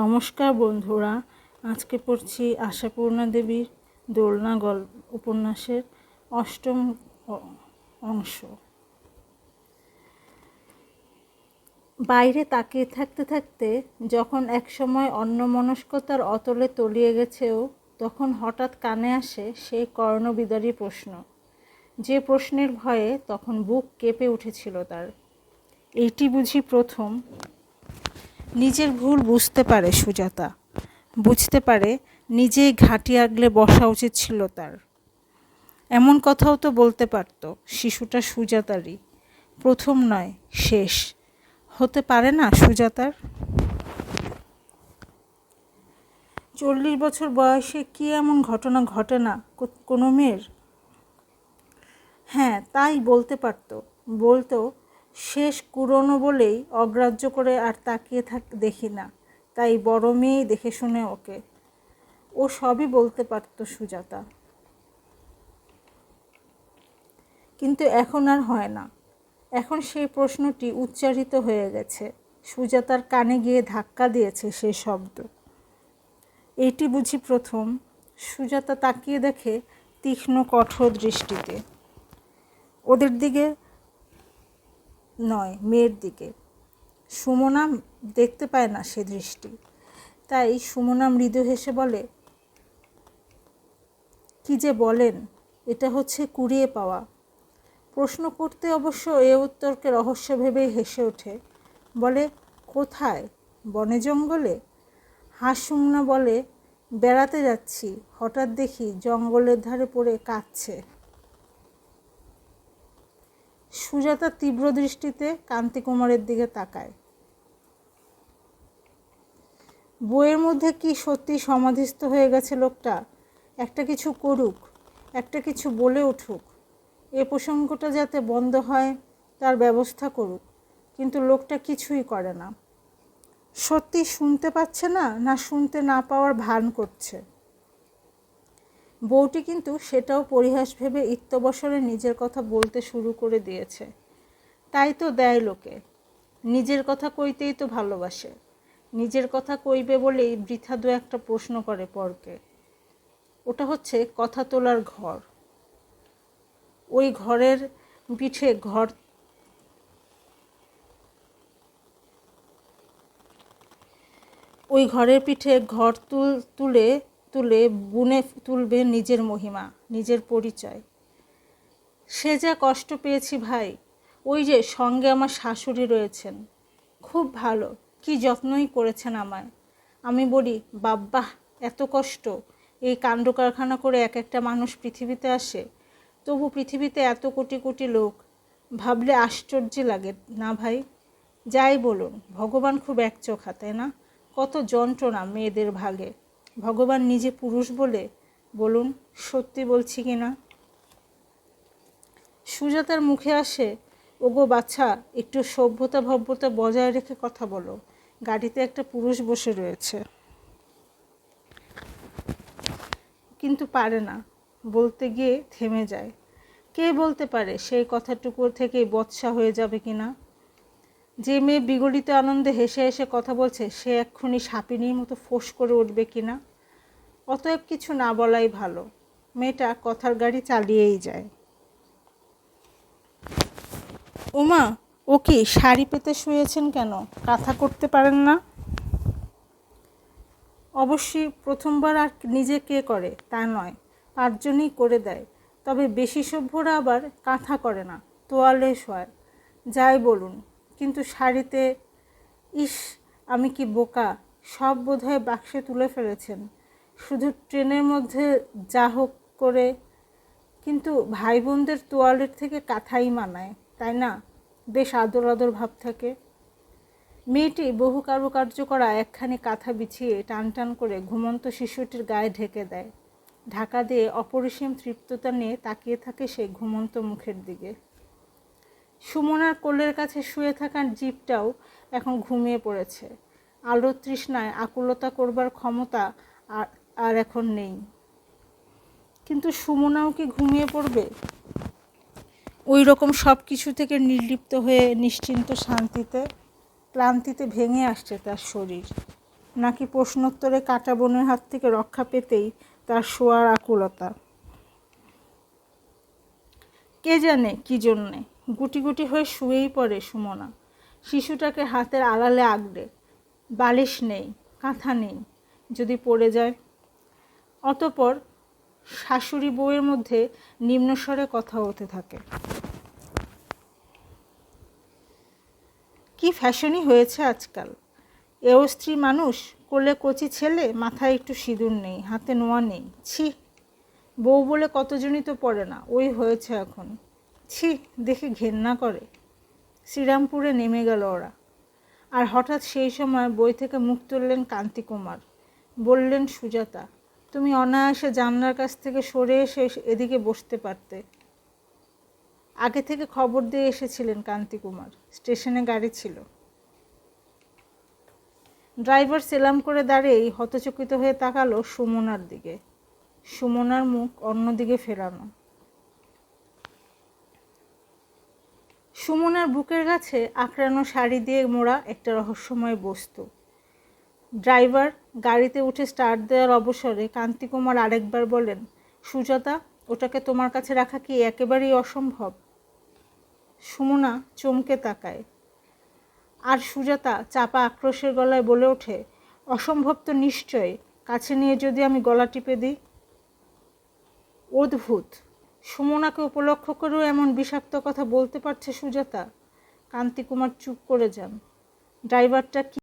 নমস্কার বন্ধুরা, আজকে পড়ছি আশাপূর্ণা দেবীর দোলনা গল্প উপন্যাসের অষ্টম অংশ। বাইরে তাকিয়ে থাকতে থাকতে যখন একসময় অন্যমনস্কতার অতলে তলিয়ে গেছেও, তখন হঠাৎ কানে আসে সেই কর্ণবিদারী প্রশ্ন। যে প্রশ্নের ভয়ে তখন বুক কেঁপে উঠেছিল তার। এইটি বুঝি প্রথম নিজের ভুল বুঝতে পারে সুজাতা। বুঝতে পারে নিজেই ঘাঁটি আগলে বসা উচিত ছিল তার। এমন কথাও তো বলতে পারতো শিশুটা সুজাতারই। প্রথম নয়, শেষ। হতে পারে না সুজাতার? চল্লিশ বছর বয়সে কি এমন ঘটনা ঘটে না কোনো মেয়ের? হ্যাঁ তাই বলতে পারতো। বলতো শেষ কুরনো বলেই অগ্রাহ্য করে আর তাকিয়ে থাক, দেখি না। তাই বড় মেয়েই দেখে শুনে ওকে। ও সবই বলতে পারতো সুজাতা। কিন্তু এখন আর হয় না। এখন সেই প্রশ্নটি উচ্চারিত হয়ে গেছে। সুজাতার কানে গিয়ে ধাক্কা দিয়েছে সে শব্দ। এইটি বুঝি প্রথম। সুজাতা তাকিয়ে দেখে তীক্ষ্ণ কঠোর দৃষ্টিতে। ওদের দিকে নয়, মেয়ের দিকে। সুমনা দেখতে পায় না সে দৃষ্টি। তাই সুমনা মৃদু হেসে বলে, কি যে বলেন, এটা হচ্ছে কুড়িয়ে পাওয়া। প্রশ্ন করতে অবশ্য এ উত্তরকে রহস্য ভেবেই হেসে ওঠে। বলে, কোথায়? বনে জঙ্গলে? হাঁস হাসুমনা বলে, বেড়াতে যাচ্ছি। হঠাৎ দেখি জঙ্গলের ধারে পড়ে কাঁদছে। সুজাতা তীব্র দৃষ্টিতে কান্তি কুমারের দিকে তাকায়। বইয়ের মধ্যে কি সত্যি সমাধিস্থ হয়ে গেছে লোকটা? একটা কিছু করুক, একটা কিছু বলে উঠুক। এ প্রসঙ্গটা যাতে বন্ধ হয়, তার ব্যবস্থা করুক। কিন্তু লোকটা কিছুই করে না। সত্যি শুনতে পাচ্ছে না না শুনতে না পাওয়ার ভান করছে। বউটি কিন্তু সেটাও পরিহাস ভেবে ইত্যবসরে নিজের কথা বলতে শুরু করে দিয়েছে। তাই তো দেয় লোকে। নিজের কথা কইতেই তো ভালোবাসে। নিজের কথা কইবে বলেই বৃথা দু একটা প্রশ্ন করে পরকে। ওটা হচ্ছে কথা তোলার ঘর। ওই ঘরের পিঠে ঘর ওই ঘরের পিঠে ঘর তুল, তুলে তুলে বুনে তুলবে নিজের মহিমা, নিজের পরিচয়। সে যা কষ্ট পেয়েছি ভাই, ওই যে সঙ্গে আমার শাশুড়ি রয়েছেন। খুব ভালো, কি যত্নই করেছেন আমায়। আমি বলি, বাব্বাহ, এত কষ্ট, এই কাণ্ড কারখানা করে এক একটা মানুষ পৃথিবীতে আসে, তবু পৃথিবীতে এত কোটি কোটি লোক, ভাবলে আশ্চর্য লাগে, না ভাই? যাই বলুন, ভগবান খুব একচোখা তাই না? কত যন্ত্রণা মেয়েদের ভাগে। ভগবান নিজে পুরুষ বলে বলুন সত্যি বলছি কি না? সুজাতার মুখে আসে, ওগো বাচ্চা একটু সভ্যতা ভব্যতা বজায় রেখে কথা বলো। গাড়িতে একটা পুরুষ বসে রয়েছে। কিন্তু পারে না, বলতে গিয়ে থেমে যায়। কে বলতে পারে, সেই কথাটুকুর থেকেই বৎসা হয়ে যাবে কি না? যে মেয়ে বিগলিত আনন্দে হেসে হেসে কথা বলছে, সে এক্ষুনি সাপিনীর মতো ফোঁস করে উঠবে কি না অতএব কিছু না বলাই ভালো। মেয়েটা কথার গাড়ি চালিয়েই যায়। ওমা ও কি শাড়ি পেতে শুয়েছেন কেন? কাঁথা করতে পারেন না? অবশ্যই প্রথমবার আর নিজে কে করে, তা নয়, পাঁচজনই করে দেয়। তবে বেশি সভ্যরা আবার কাঁথা করে না, তোয়ালে শোয় যাই বলুন কিন্তু শাড়িতে, ইস, আমি কি বোকা? সব বোধহয় বাক্সে তুলে ফেলেছেন। শুধু ট্রেনের মধ্যে যা হোক করে, কিন্তু ভাই বোনদের তোয়ালের থেকে কাঁথাই মানায়, তাই না? বেশ আদর আদর ভাব থাকে। মেয়েটি বহু কারুকার্য করা একখানি কাঁথা বিছিয়ে টান টান করে ঘুমন্ত শিশুটির গায়ে ঢেকে দেয়। ঢাকা দিয়ে অপরিসীম তৃপ্ততা নিয়ে তাকিয়ে থাকে সেই ঘুমন্ত মুখের দিকে। সুমনার কোলের কাছে শুয়ে থাকার জীবটাও এখন ঘুমিয়ে পড়েছে। আলোর তৃষ্ণায় আকুলতা করবার ক্ষমতা আর আর এখন নেই। কিন্তু সুমনাও কি ঘুমিয়ে পড়বে? ওই রকম সব কিছু থেকে নির্লিপ্ত হয়ে নিশ্চিন্ত শান্তিতে, ক্লান্তিতে ভেঙে আসছে তার শরীর। নাকি প্রশ্নোত্তরে কাটা বোনের হাত থেকে রক্ষা পেতেই তার শোয়ার আকুলতা। কে জানে কি জন্যে? গুটি গুটি হয়ে শুয়েই পড়ে সুমনা। শিশুটাকে হাতের আড়ালে আগড়ে, বালিশ নেই, কাঁথা নেই, যদি পড়ে যায়। অতপর শাশুড়ি বউয়ের মধ্যে নিম্নস্বরে কথা হতে থাকে। কি ফ্যাশনই হয়েছে আজকাল। এও স্ত্রী মানুষ, কোলে কচি ছেলে, মাথায় একটু সিঁদুর নেই, হাতে নোয়া নেই। ছি! বউ বলে কতজনই তো পড়ে না, ওই হয়েছে এখন। ছি, দেখে ঘেন্না করে। শ্রীরামপুরে নেমে গেল ওরা। আর হঠাৎ সেই সময় বই থেকে মুখ তুললেন কান্তিকুমার। বললেন, সুজাতা, তুমি অনায়াসে জানলার কাছ থেকে সরে এসে এদিকে বসতে পারতে। আগে থেকে খবর দিয়ে এসেছিলেন কান্তিকুমার। স্টেশনে গাড়ি ছিল। ড্রাইভার সেলাম করে দাঁড়িয়েই হতচকিত হয়ে তাকালো সুমনার দিকে। সুমনার মুখ অন্যদিকে ফেরানো। সুমনার বুকের কাছে আঁকড়ানো শাড়ি দিয়ে মোড়া একটা রহস্যময় বস্তু। ড্রাইভার গাড়িতে উঠে স্টার্ট দেওয়ার অবসরে কান্তিকুমার আরেকবার বলেন, সুজাতা, ওটাকে তোমার কাছে রাখা কি একেবারেই অসম্ভব? সুমনা চমকে তাকায়। আর সুজাতা, চাপা আক্রোশের গলায় বলে ওঠে, অসম্ভব তো নিশ্চয় কাছে নিয়ে যদি আমি গলা টিপে দিই? অদ্ভুত। সুমনাকে উপলক্ষ করেও এমন বিষাক্ত কথা বলতে পারছে সুজাতা। কান্তিকুমার চুপ করে যান। ড্রাইভারটা